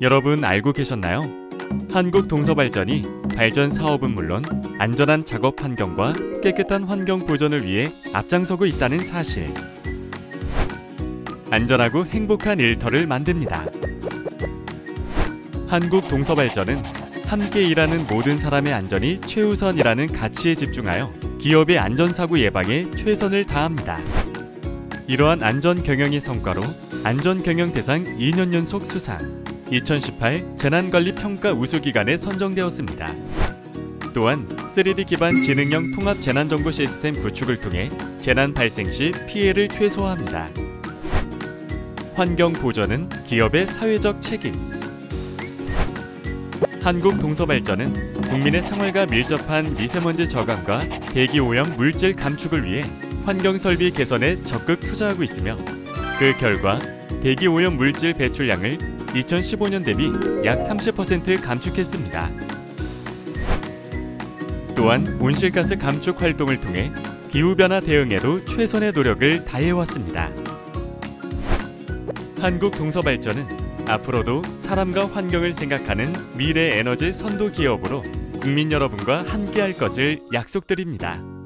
여러분 알고 계셨나요? 한국 동서 발전이 발전 사업은 물론 안전한 작업 환경과 깨끗한 환경 보존을 위해 앞장서고 있다는 사실. 안전하고 행복한 일터를 만듭니다. 한국 동서 발전은 함께 일하는 모든 사람의 안전이 최우선이라는 가치에 집중하여 기업의 안전사고 예방에 최선을 다합니다. 이러한 안전 경영의 성과로 안전 경영 대상 2년 연속 수상, 2018 재난관리 평가 우수 기관에 선정되었습니다. 또한 3D 기반 지능형 통합 재난 정보 시스템 구축을 통해 재난 발생 시 피해를 최소화합니다. 환경 보전은 기업의 사회적 책임. 한국 동서발전은 국민의 생활과 밀접한 미세먼지 저감과 대기 오염 물질 감축을 위해 환경 설비 개선에 적극 투자하고 있으며 그 결과 대기 오염 물질 배출량을 2015년 대비 약 30% 감축했습니다. 또한 온실가스 감축 활동을 통해 기후 변화 대응에도 최선의 노력을 다해왔습니다. 한국 동서발전은 앞으로도 사람과 환경을 생각하는 미래 에너지 선도 기업으로 국민 여러분과 함께할 것을 약속드립니다.